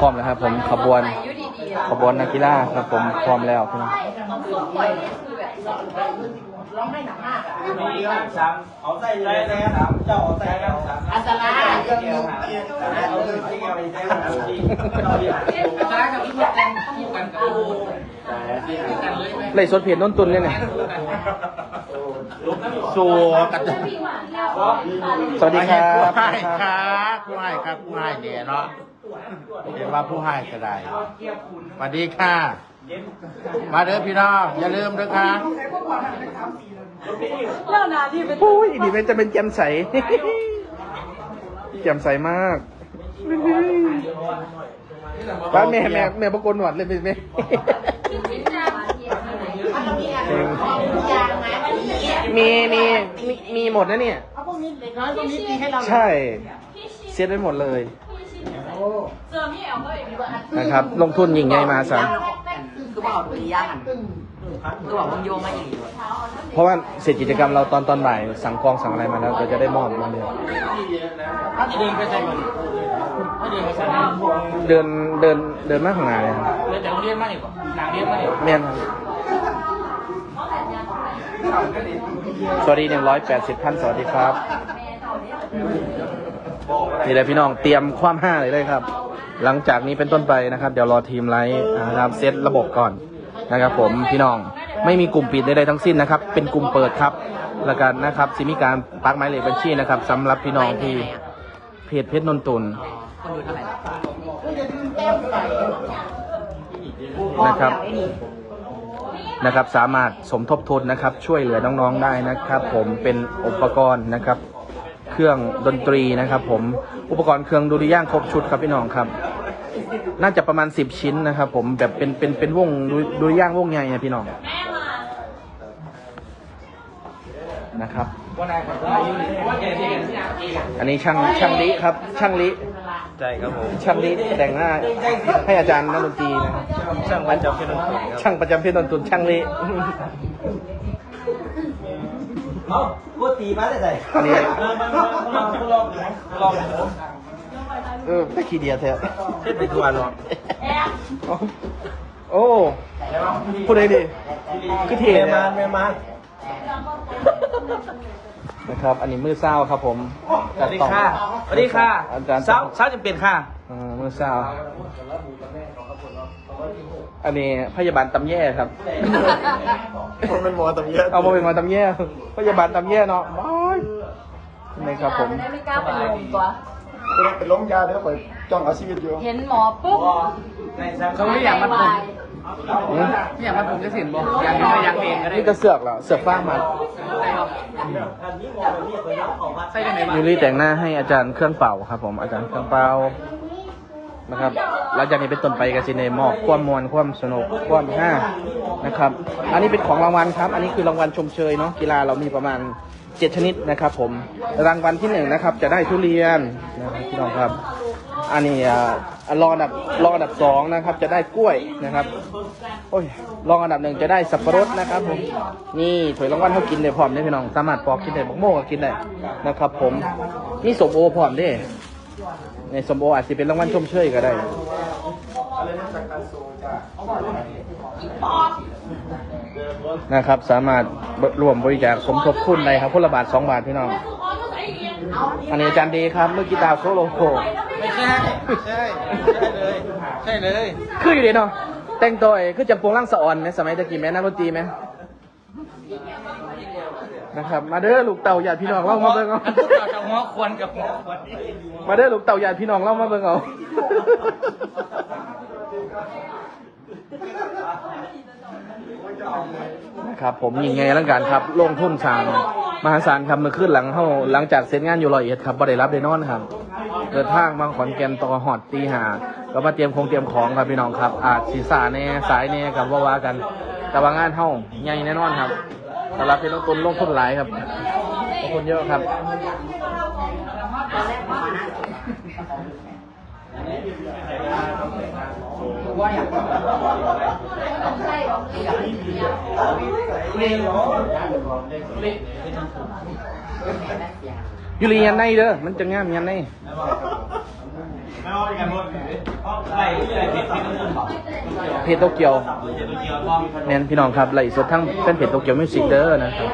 พร้อมแล้วครับ ผมขบวนอยู่ดีๆอะขบวนนักกีฬาครับ ผมพร้อมแล้วพี่น้องต้องสู้ปล่อยนี่คือแบบเอาใส่เลยนะครับเจ้าเอาใส่แล้วครับอันตรายเกี่ยวครับเอาเลยที่เกี่ยวไปใส่ครับที่เราอยากอันตรายกับพี่แตงคู่กันกับคู่กันเลยไหมไล่สดเพจน้นตุนเนี่ยเนี่ย สู่กันสวัสดีครับผู้ให้ครับผู้ให้ครับผู้ให้เนี่ยเนาะเห็นว่าผู้ให้ก็ได้สวัสดีค่ะ มาเด้อพี่น้องอย่าลืมเด้อค่ะเล่านาที่เป็นโอ้ยดีมันจะเป็นแจ่มใสแจ่มใสมากป้าแม่แม่แม่ประกลหนวดเลยเป็นไหม มีมีมีมีหมดนะเนี่ย เอาพวกนี้เด็กน้อยพวกนี้ตีให้เราใช่เซ็ตไว้หมดเลยเจอพี่แอลก็เองนะครับ ลงทุนยิงใหญ่มาสันคือบอกตัวนี้ย่างคือบอกมึงโยงมาอย่างนี้เพราะว่าเสร็จกิจกรรมเราตอนตอนบ่ายสั่งกองสั่งอะไรมาแล้วเราจะได้มอบมาเลยถ้าจะเดินไปใส่หมดถ้าเดินไปใส่หมดเดินเดินเดินมากข้างหน้าเลยครับเดินจากโรงเรียนมาเนี่ยหนังเรียนมาเนี่ยแม่นครับ สวัสดีหนึ่งร้อยแปดสิบท่านสวัสดีครับ นี่แหละพี่น้องเตรียมความห้าเลยเลยครับ หลังจากนี้เป็นต้นไปนะครับ เดี๋ยวรอทีมไลฟ์นะครับเซตระบบก่อนนะครับ ผมพี่น้องไม่มีกลุ่มปิดใดๆทั้งสิ้นนะครับ เป็นกลุ่มเปิดครับแล้วกันนะครับสิมีการปักหมายเลขบัญชีนะครับสำหรับพี่น้องที่เพจเพชรนนตุนนะครับ นะครับ สามารถสมทบทุนนะครับ ช่วยเหลือน้องๆได้นะครับ ผมเป็นอุปกรณ์นะครับ เครื่องดนตรีนะครับ ผมอุปกรณ์เครื่องดุริย่างครบชุดครับพี่น้องครับ น่าจะประมาณ 10 ชิ้นนะครับ ผมแบบเป็นเป็นเป็นวงดุดุริย่างวงใหญ่นะพี่น้องนะครับ อันนี้ช่างช่างลิครับ ช่างลิ ใช่ครับผมช่างลิแต่งหน้าให้อาจารย์นักดนตรีนะครับช่างวันจำเป็นต้องครับช่างประจำเพชรนนทุนช่างลิเอาพูดตีมาได้ไหนอันนี้ลองลองลองเออไม่ขี้เดียแท้เช็ดไปทัวร์ลองโอ้พูดเลยดิคือเท่เมเนี่ยมานเมมา นนะครับ อันนี้มือเศร้าครับผมสวัสดีค่ะสวัสดีค่ะอาจารย์เช้าเช้าจะเป็นค่ะเออมือเศร้าอันนี้พยาบาลตำแย่ครับผมเป็นหมอตำเยอะเอามาเป็นหมาตำแย่พยาบาลตำแย่เนาะบายนี่ครับผมไม่กล้าเป็นลมตัวเป็นล้มยาเดี๋ยวไปจ้องเอาชีวิตอยู่ เห็นหมอปุ๊บเขาไม่อยากมาผมอืม ไม่อยากมาผมจะสินบอกอยากไม่อยากเองก็ได้นี่ก็เสือกเหรอเสือกฟ้ามันใส่ได้ไหมบ้างยูรี่แต่งหน้าให้อาจารย์เครื่องเป่าครับ ผมอาจารย์เครื่องเป่านะครับหลังจากนี้เป็นต้นไปกสิเนมอบความมวลความสนุกความห้านะครับ อันนี้เป็นของรางวัลครับ อันนี้คือรางวัลชมเชยเนาะกีฬาเรามีประมาณเจ็ดชนิดนะครับ ผมรางวัลที่หนึ่งนะครับ จะได้ทุเรียนนะครับพี่น้องครับ อันนี้อ่า รองอันดับรองอันดับสองนะครับ จะได้กล้วยนะครับโอ้ยรองอันดับหนึ่งจะได้สับปะรดนะครับผมนี่ถวยรางวัลเขากินได้พร้อมได้พี่น้องสามารถปอกกินได้บกโม่ก็กินได้นะครับ ผมนี่สมโอพร้อมด้ในสมโออาจจะเป็นรางวัลชมเชยก็ได้นะครับ สามารถรวมบริจาคสมทบทุนได้ครับคนละบาทสองบาทพี่น้อง อันนี้อาจารย์ดีครับ เมื่อกีตาร์โซโลโคไม่ใช่ ใช่ ใช่เลย ใช่เลย คืออยู่ดีเนาะ แต่งตัวเองคือจำปงร่างสะออนไหมสมัยตะกี้แม่นักดนตรีไหมนะครับ มาเด้อลูกเต่าญาติพี่น้องเล่ามาเบิ่งเอากับหัวควรกับหัวควรมาเด้อลูกเต่าญาติพี่น้องเล่ามาเบิ่งเอา นะครับผมยิงไงร่างการครับ ลงทุนสางมหาศาลครับเมื่อคืนหลังเฮาหลังจากเสร็จงานอยู่รอยเอ็ดครับบ่ได้รับได้นอนครับเดินทางมาขอนแก่นต่อหอดตีหาก็มาเตรียมคงเตรียมของครับพี่น้องครับ อาจศีรษะแน่สายแน่กับว่าว่ากัน แต่ว่างานเฮาใหญ่แน่นอนครับสำหรับพี่น้องตุนลงทุนหลายครับลงทุนเยอะครับ ว่าอยากใช่หรอเรียนหรอยูรียันในเด้อ มันจะงามยันในเพจโตเกียวแน่นพี่น้องครับไหลสดทั้งเป็นเพจโตเกียวมิวสิกเด้อนะครับ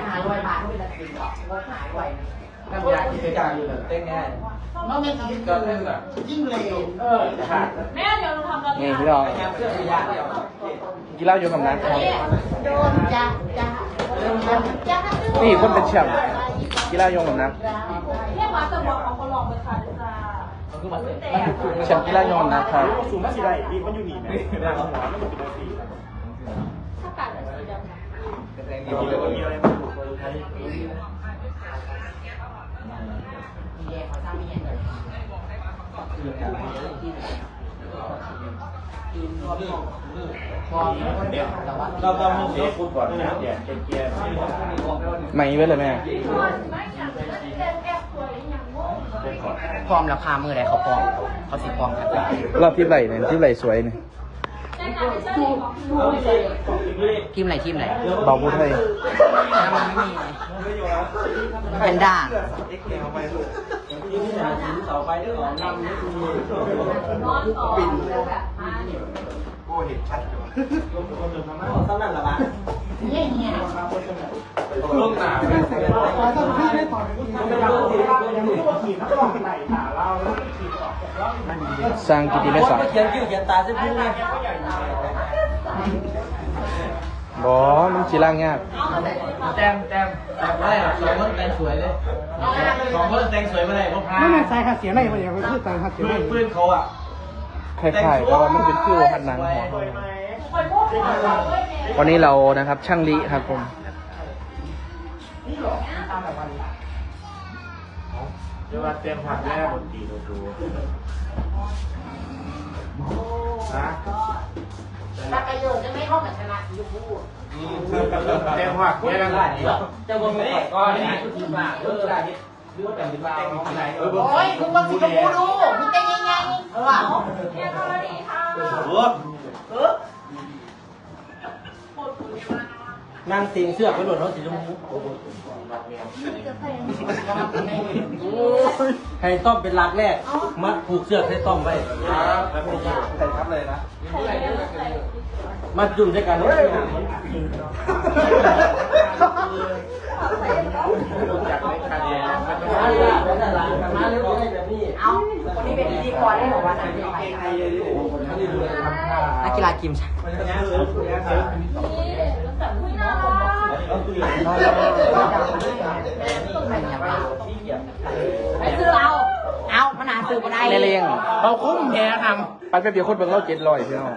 น้ำยาที่ไปจ่ายอยู่เต้นง่ายน้องไม่กินก็เล่นแบบยิ่งเลยเออขาดแม่เดี๋ยวเราทำกันนี่พี่น้องเสื้อระยะเดียวกีฬาโยนกับนักครับโดนจ้าจ้าโดนจ้านี่คนเป็นแชมป์กีฬาโยนกับนักเรียกมาจะบอกเอาคนลองไปค่ะจ้ามันก็มาเต้นแชมป์กีฬาโยนกับนักครับสูงมากสิได้ดีมันอยู่นี่ไหมได้หัวมันอยู่เป็นสีถ้ากัดจะสีดำ มีอะไรมาถูกตัวใช้ เราต้องมุ่งเสียฟุตบอลนะเดี๋ยวเกียร์ไม่ไว้เลยแม่ไม่อยากจะเล่นแอบสวยอย่างโง่พร้อมราคามือไหนเขาพร้อมเขาสิพร้อมกันรอบที่ไหลเนี่ยที่ไหลสวยเนี่ยแต่งานไม่ใช่ของทีมไหนทีมไหนเบาพูดไทยมัน ไม่มีเป็นด้าเสาไฟด้วยหรอนำนี่คือนอนต่อแบบมาเนี่ยโอ้เห็นชัดอยู่สนั่นละบ้าลงหนาสร้างกิติไม่สังเขียนคิ้วเขียนตาซิพุ่งเลย บอมันสีล่างยากแต้มแต้มอะไรสองคนแต่งสวยเลยสองคนแต่งสวยมาเลยพวกพาไม่แม่นใส่หัดเสียงไหนมาอย่างคือใส่หัดเสียงไหนปืนเขาอะคล้ายๆแต่ว่ามันเป็นฟิวหันหนังหัวคอยพูดก่อนเลยเนี่ยวันนี้เรานะครับ ช่างลิครับผมเดี๋ยวว่าเตรียมผักแม่บนตีดูดูฮะ ถ้าประโยชน์จะไม่เข้ากับชนะยูบูเตรียมผักแม่กันได้จะวงไม่ก็นี่คุณมาเออได้หรือว่าแต่งเป็นบ้าโอ้ยคุณว่าสิกบูดูมึงจะยังไงเออแค่กรณีค่ะเออเออ นั่งเตียงเสื้อไปหล่นเขาสีชมพูให้ต้อมเป็นรักแรก มัดผูกเสื้อให้ต้อมไว้ใส่ทับเลยนะ มัดจุ่มใช้กันเลยมาเร็วได้แบบนี้เอาคนนี้เป็นพิธีกรได้หรอวะนะนักกีฬาทีมชาติ นี่แล้วแต่ผู้หญิงผม ก็คือกไปซื้อเอา เอามันหาซื้อมาได้เลี้ยงเราคุ้มแพ้ทำไปเป็นเดียวคนเบิ่งเราเจ็ดร้อยพี่น้อง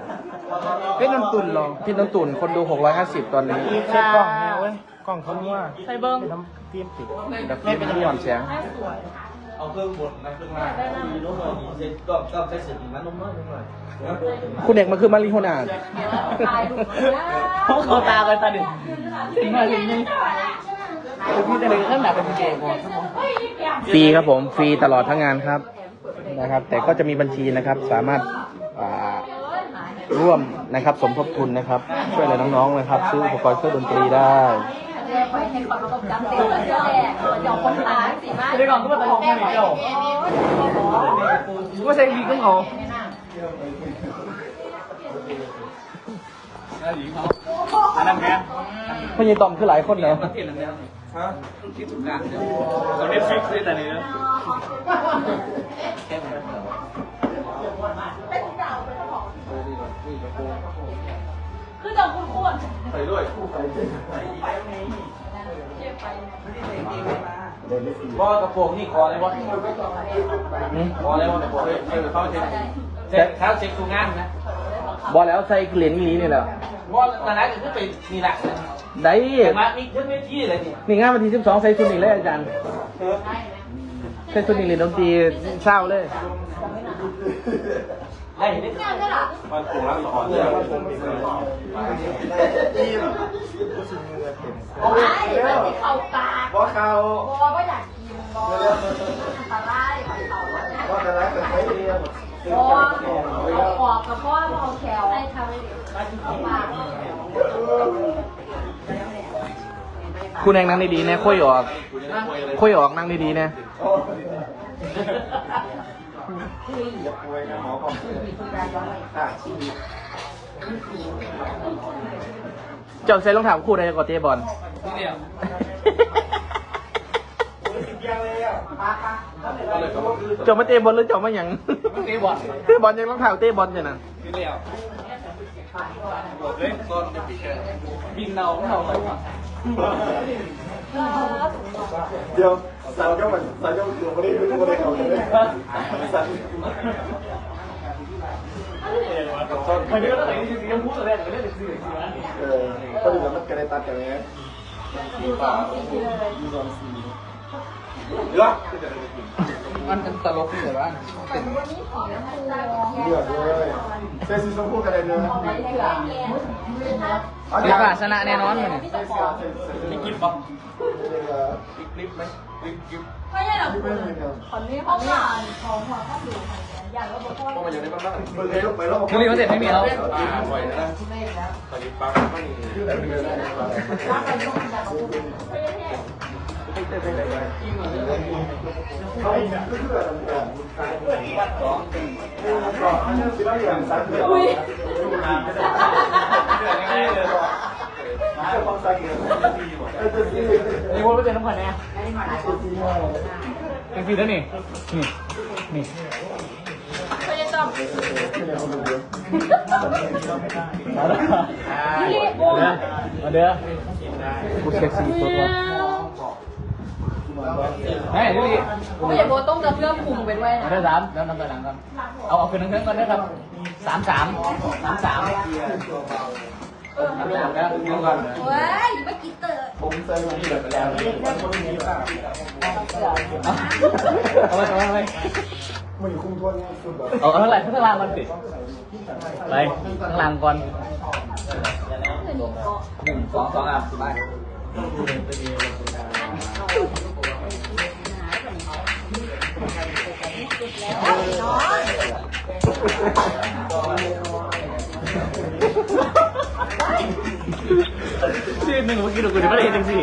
เป็นน้ำตุ่นลองพี่น้ำตุ่นคนดู 650 ตอนนี้เช็คกล้องแนี่ยเว้ยกล้องเขามั่วใส่เบิ้งน้ำตีมติดแบบนี้เป็นหย่อนเสียงให้สวย เอาเครื่องบดนะเครื่องล่างมีรถหน่อยเซ็ตก็ก็ใช้เสร็จมันนุ่มมากหน่อยคุณเอกมาคือมาริโฮนาตายดูเขาเขาตากันตาดึงถึงมาถึงนี่พี่จะเลยข้างหน้าเป็นเกมก่อนเฮ้ยแกมฟรีครับผมฟรีตลอดทั้งงานครับนะครับ แต่ก็จะมีบัญชีนะครับสามารถอ่าร่วมนะครับ สมทบทุนนะครับ ช่วยเหลือน้องๆนะครับ ซื้ออุปกรณ์เครื่องดนตรีได้ ไปให้ความระสบการณ์เต็มเยแหละหยอกคนตายสิมากเดี๋ยวก่อนก็มาของแม่เจ้าว่าใช่ดีก็เขาอันนั้นแม่พญตอมคือหลายคนเนาะฮะเขาเน็ตฟิกซ์ได้แต่นี้นะคือ จะคุณควรใส่ด้วยว่ากระโปรงนี่คอเลยว่าอืมคอเลยว่ากระโปรงเฮ้ยเฮ้ยเขาเช็คเช็คเท้าเช็คทุกงานนะบอแล้วใส่เหรียญนี้นี่แหละว่าตอนนั้นก็คือไปนี่แหละได้มามีขึ้นเวทีเลยนี่นี่งานวันที่12ใส่ชุดนี้เลยอาจารย์ใส่ชุดนี้เรียนดนตรีเศร้าเลย ได้เห็นไหมงานได้หรอมันโป่งแล้วสอนเลยว่าผมมีคนทีมโอ้ยมันสิเข้าปากว่าเขาบอก็อยากกินบออันตรายไปเขาว่าแต่ละแต่ใช้เรียนบอเอาขอบกับพ่อเอาแขวให้ทำให้ดีเอาปากคุณแองนั่งดีๆนะคุยออกคุยออกนั่งดีๆนะ เจ้าใส่รองเท้าคู่ใดก่อนเตะบอลเจ้ามาเตะบอลหรือเจ้ามาหยังเตะบอลเตะบอลยังรองเท้าเตะบอลอยู่นั่นบิน เราเราไปก่อนเดี๋ยวสาวเจ้ามันสาวเจ้าอยู่ไม่ได้ไม่ได้เขาเลยสัน มันเยอะเลยจริงๆยังพูดอะไรแต่ไม่ได้สื่อสื่อนะเออก็ดูแล้วมันกระไรตัดกันไงมันเป็นตลกเหรอวะเดือดเลยเซซีชมพูกระไรเนื้อเดี๋ยวก็ชนะแน่นอนมันมีกิฟต์ป่ะไม่ใช่หรอกคนนี้เขาผ่านของหัวข้าอยู่อย่างก็บอกว่าเปิดเลยลูกไปลูกบุรีมันเสร็จไม่มีแล้วอุ้ยนี่ วนไม่เป็นน้ำขวัญแน่เป็นฟีแล้วนี่ นี่ นี่เขาจะต้องมาแล้วนี่โบมาเด้อกูเซ็กซี่สุดวะให้ ดิลี่ไม่อย่าโบต้องจะเพื่อคุมไปด้วยมานะเด้อสามแล้วนำตัวหลังก่อนเอาเอาคืนนึงก่อนนะครับสามสามสามสามเอาลูกก่อนนะนึงก่อนเว้ยไม่กินเตอร์เอาไปเอาไปเอาไปมันอยู่คุ้มทวนสุดแบบเอาเอาเท่าไหร่ข้างล่างก่อนสิไปข้างล่างก่อนหนึ่งสองสองอะไป ชื่อหนึ่งเมื่อกี้ดูกูจะไม่ได้ยินจริงสิ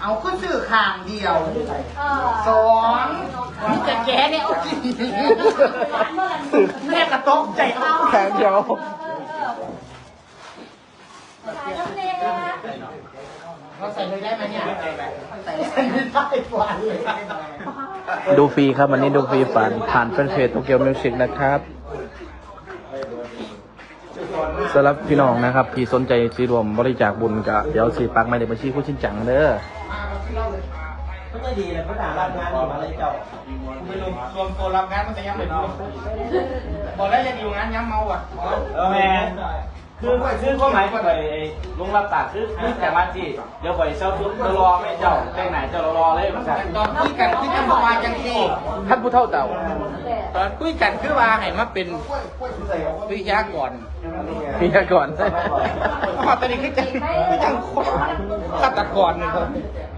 เอาขึ้นสื่อข้างเดียวเออสอง นี่จะแกเนี่ยเอาจริงแม่กระตกใจเอาแขนเดียวเราใส่เลยได้ไหมเนี่ยใส่ไม่ได้ฟันเลยดูฟรีครับวันนี้ดูฟรีฝันผ่านแฟนเพจโตเกียวมิวสิกนะครับสำหรับพี่น้องนะครับ ที่สนใจซื้อรวมบริจาคบุญกับเดี๋ยวสีปักไม่ได้บัญชีผู้ชิ้นจังเด้อ ก็จะดีเลยเขาด่ารับงานอะไรเจ้าไม่รวมรวมตัวรับงานมันจะยังไม่รู้บอกแล้วจะอยู่งานย้ำเมาอะเออแม่คือคือข้อหมายก็ไปลงรับปากคือคือแต่วันที่เดี๋ยวไปเช่าชุดรอไม่เจ้าแต่งไหนเจ้ารอเลยมันจะตอนคุยกันคือจะบอกว่าจังสี่ท่านผู้เท่าเต่าตอนคุยกันคือว่าให้มาเป็นวิทยากรพี่ก่อนพอตอนนี้คือจังคือจังคนฆาตกรนี่ครับเขา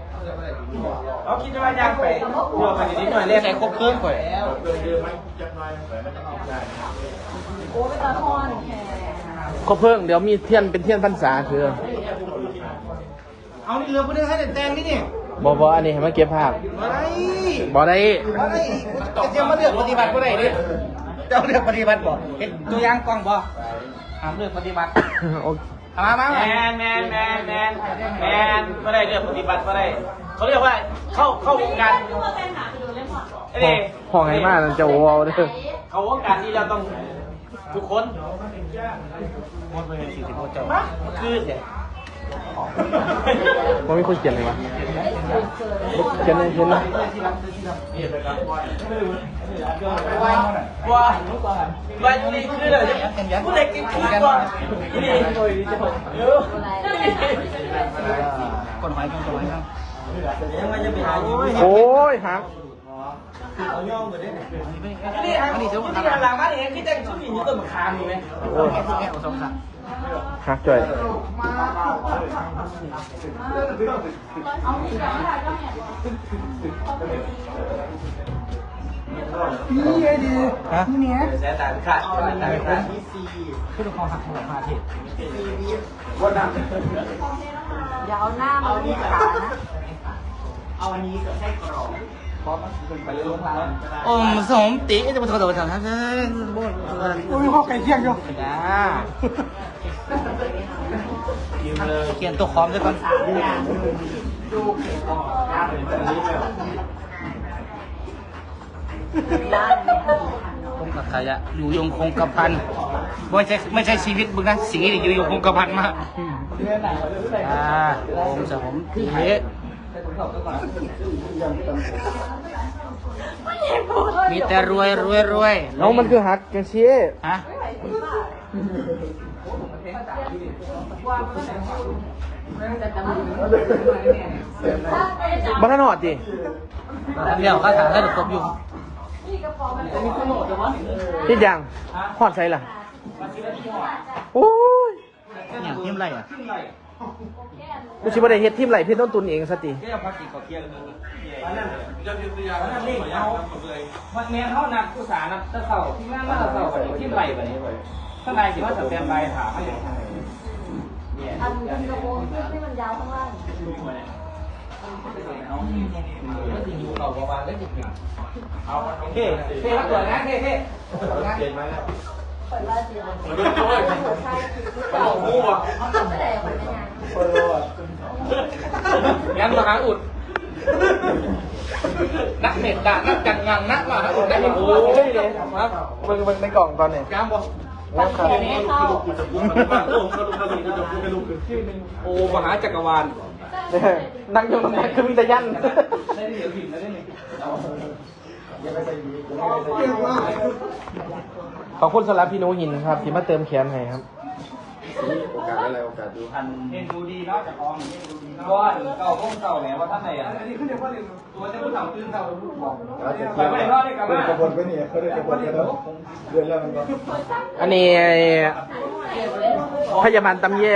คิดว่ายังไปเดี๋ยวไปนิดหน่อยเรียกใส่ครบเครื่องข่อยโอ้เป็นตาทอนแค่เขาเพิ่งเดี๋ยวมีเทียนเป็นเทียนพรรษาคือเอานี่เรือไปเรื่องให้แต่แตงนี่นี่บอบออันนี้ให้มาเก็บภาพมาได้บอได้มาได้จะมาเลือกปฏิบัติก็ได้ดิจะเลือกปฏิบัติบ่เห็นตัวอย่างกล้องบ่ห้ามเลือกปฏิบัติโอเคมามาแมมานแมนแมนแมนแมนไม่ได้เรื่องปฏิบัติไม่ได้ เขาเรียกว่าเข้าเข้าวงการไอ้นี่ห้องไห้มากจะวอลเด้อเขาวงการนี้เราต้องทุกคนมาคือเนี่ยมันมีคนเขียนเลยวะเขียนเลยเขียนเลยว่าว่าว่านี่คืออะไรผู้เด็กกินขี้ก่อนนี่เออคนหอยคนหอยครับ ยังไม่จะไปหาอยู่โอ้ยหักนี่อันนี้ที่หลังมาเนี่ยคิดจะชุดนี้อยู่ต้นมะขามมีไหมโอ้ยแค่สองสามฮักจ่อยเอา ที่อยากไม่ได้ก็เนี่ยฮะแสนต่างขาดต่างขาดขึ้นคอหักหัวพาเทศอย่าเอาหน้ามาที่ขานะอมสมติจะมาโทรโทรทางนั้นโอ้ยข้อไก่เที่ยงอยู่จ้าเขียนตัวคอมด้วยก่อนค งกับขยะอยู่ยงคงกระพันไม่ใช่ไม่ใช่ชีวิตมึงนะสีนี่อยู่ยงคงกระพันมากอ่าผมสมติมีแต่รวยรวยรวยน้องมันคือฮักจังซี่ฮะบ้านนอดดิเดี๋ยวข้าถามได้ตบอยู่ ที่ยังหอดใส่ล่ะโอ้ยอย่างเทียมไรอะกูชิบะได้เฮ็ดทีมไหลพี่ต้นตุนเองสติวันนี้เขานักอุตสาห์นักตะเสาที่งานมาตะเสาที่ไหลแบบนี้ข้างในสิว่าสแตนบายถามให้อันเป็นกระโปรงเสื้อที่มันยาวข้างล่าง เท่เท่รับตัวนะเท่เท่เปิดว่าเสียงหัวใจคือผู้เก่าเขาไม่ได้คนในงานงั้นมหาอุดนักเน็ตด่านักจังงังนักมหาอุดนักยิงโอ้ยเลยครับเบิ่งเบิ่งในกล่องตอนนี้ย้ำบ่ วครับนี้เข้าโอ้มหาจักรวาลเนี่ยนั่งยงน้ำหนักคือมีแต่ยันได้เดี๋ยวผิดแล้วได้ไหมขอบคุณสำหรับพี่โนหินครับ ที่มาเติมแขนให้ครับ โอกาสอะไรโอกาสดูอันเห็นดูดีเนาะจากออมเห็นดูดีเนาะว่าเก่าพวกเก่าแล้วว่าท่านไหนอะอันนี้ขึ้นเดี๋ยวว่าตัวจะผู้เก่าตื่นเก่าผู้บอกอาจจะเที่ยวเป็นกระบวนไปนี่เขาเรียกกระบวนกันแล้วเดือนแล้วมันก็อันนี้พยาบาลตำแย่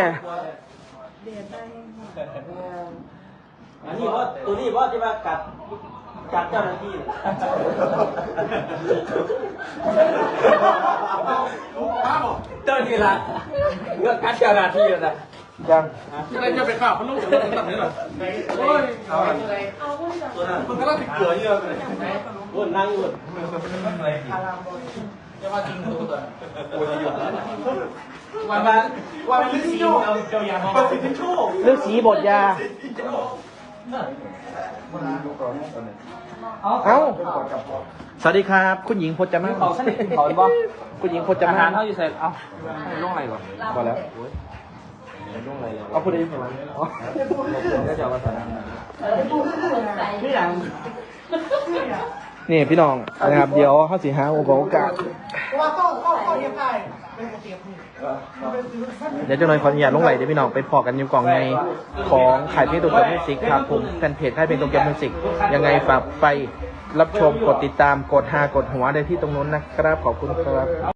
อันนี้ว่าตัวนี้ว่าที่ว่ากัด กัดเจ้าหน้าที่เจ้านี่ละเรื่องการเจ้าหน้าที่นะยังอะไรจะไปข่าวพนุ่งจะลงตัดนี่หรอโอ้ยเอาอะไรตัวนั้นมันก็ต้องติดเกลือเยอะเลยอ้วนนั่งอ้วนจะมาจริงตัวตัววันนั้นวันนี้สีเอาเจ้าอย่างประสิทธิโชคเรื่องสีบทยา เอ้า สวัสดีครับ คุณหญิงพจมานเขาสนิทเขาบ่คุณหญิงพจอามาหารนเขาอยู่เสร็จเอ้าให้ลงอะไรก่อนพอแล้วเอาพูดได้ยังไงอ๋อก็จะมาสอนที่หลังนี่พี่น้องนะครับ เดี๋ยวเข้าสีหาโอกาสโอกาส เดี๋ยวจะหน่อยขออนุญาตลงไหลเดี๋ยวพี่น้องไปพอกันอยู่กล่องในของขายเพลงตัวเกียวมิวสิกครับผมแฟนเพจขายเพลงตัวเกียวมิวสิกยังไงฝากไปรับชมกดติดตามกดหากดหัวได้ที่ตรงนู้นนะครับ ขอบคุณครับ